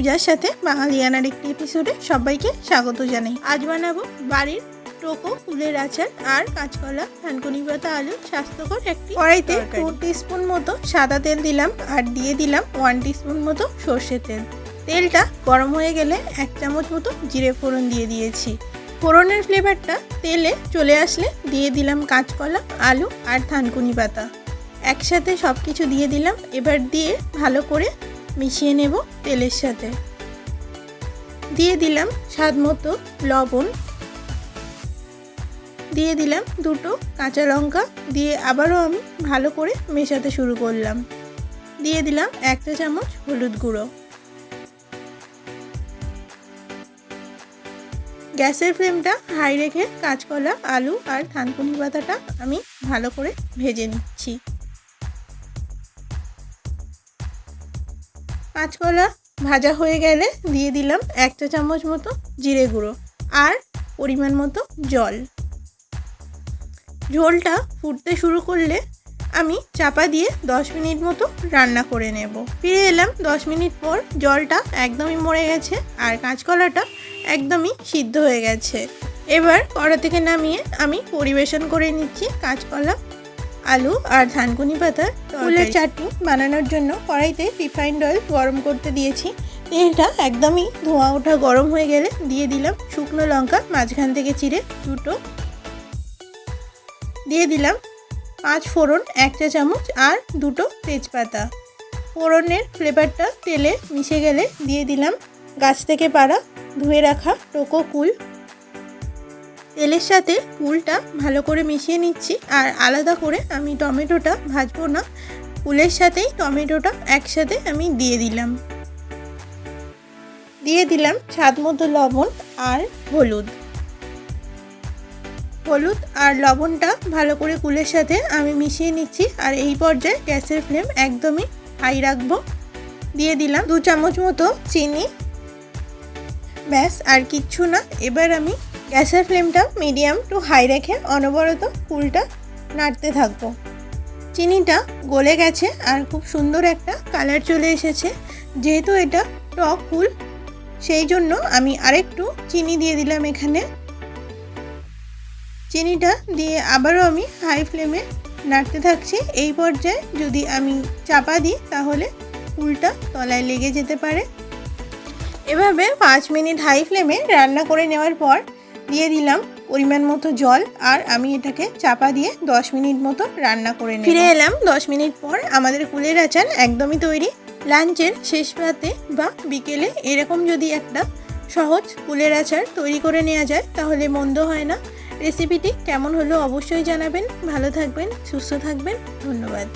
পূজার সাথে বাঙালিয়ানার একটি এপিসোডে সবাইকে স্বাগত জানাই। আজ বানাবো বাড়ির টোকো ফুলের আচার আর কাঁচকলা থানকুনি পাতা আলু স্বাস্থ্যকর একটি কড়াইতে টু টিস্পুন মতো সাদা তেল দিলাম আর দিয়ে দিলাম ওয়ান টিস্পুন মতো সর্ষের তেল। তেলটা গরম হয়ে গেলে এক চামচ মতো জিরে ফোড়ন দিয়ে দিয়েছি। ফোড়নের ফ্লেভারটা তেলে চলে আসলে দিয়ে দিলাম কাঁচকলা আলু আর থানকুনি পাতা। একসাথে সব কিছু দিয়ে দিলাম। এবার দিয়ে ভালো করে মিশিয়ে নেব তেলের সাথে। দিয়ে দিলাম স্বাদ মতো লবণ। দিয়ে দিলাম দুটো কাঁচা লঙ্কা। দিয়ে আবারও আমি ভালো করে মেশাতে শুরু করলাম। দিয়ে দিলাম একটা চামচ হলুদ গুঁড়ো। গ্যাসের ফ্লেমটা হাই রেখে কাঁচকলা, আলু আর থানকুনি পাতাটা আমি ভালো করে ভেজে নিচ্ছি। কাঁচকলা ভাজা হয়ে গেলে দিয়ে দিলাম এক চা চামচ মতো জিরে গুঁড়ো আর পরিমাণ মতো জল। ঝোলটা ফুটতে শুরু করলে আমি চাপা দিয়ে দশ মিনিট মতো রান্না করে নেব। ফিরে এলাম দশ মিনিট পর জলটা একদমই মরে গেছে আর কাঁচকলাটা একদমই সিদ্ধ হয়ে গেছে। এবার কড়া থেকে নামিয়ে আমি পরিবেশন করে নিচ্ছি কাঁচকলা আলু আর ধানকুনি পাতা ফুলের চাটনি বানানোর জন্য কড়াইতে রিফাইন্ড অয়েল গরম করতে দিয়েছি। তেলটা একদমই ধোঁয়া ওঠা গরম হয়ে গেলে দিয়ে দিলাম শুকনো লঙ্কা মাঝখান থেকে চিড়ে দুটো। দিয়ে দিলাম পাঁচ ফোড়ন এক চা চামচ আর দুটো তেজপাতা। ফোড়নের ফ্লেভারটা তেলে মিশে গেলে দিয়ে দিলাম গাছ থেকে পাড়া ধুয়ে রাখা টোকো কুল তেলের সাথে কুলটা ভালো করে মিশিয়ে নিচ্ছি আর আলাদা করে আমি টমেটোটা ভাজবো না। কুলের সাথেই টমেটোটা একসাথে আমি দিয়ে দিলাম। দিয়ে দিলাম স্বাদ মতো লবণ আর হলুদ। হলুদ আর লবণটা ভালো করে কুলের সাথে আমি মিশিয়ে নিচ্ছি আর এই পর্যায়ে গ্যাসের ফ্লেম একদমই হাই রাখব। দিয়ে দিলাম দু চামচ মতো চিনি ব্যাস, আর কিচ্ছু না। এবার আমি গ্যাসের ফ্লেমটা মিডিয়াম টু হাই রেখে অনবরত কুলটা নাড়তে থাকব। চিনিটা গলে গেছে আর খুব সুন্দর একটা কালার চলে এসেছে। যেহেতু এটা টক কুল সেই জন্য আমি আরেকটু চিনি দিয়ে দিলাম এখানে। চিনিটা দিয়ে আবারও আমি হাই ফ্লেমে নাড়তে থাকছি। এই পর্যায়ে যদি আমি চাপা দিই, তাহলে কুলটা তলায় লেগে যেতে পারে। এভাবে পাঁচ মিনিট হাই ফ্লেমে রান্না করে নেওয়ার পর দিয়ে দিলাম পরিমাণ মতো জল আর আমি এটাকে চাপা দিয়ে দশ মিনিট মতো রান্না করে নেব। ফিরে এলাম দশ মিনিট পর আমাদের কুলের আচার একদমই তৈরি। লাঞ্চের শেষ রাতে বা বিকেলে এরকম যদি একটা সহজ কুলের আচার তৈরি করে নেওয়া যায়, তাহলে মন্দ হয় না। রেসিপিটি কেমন হলো অবশ্যই জানাবেন। ভালো থাকবেন, সুস্থ থাকবেন। ধন্যবাদ।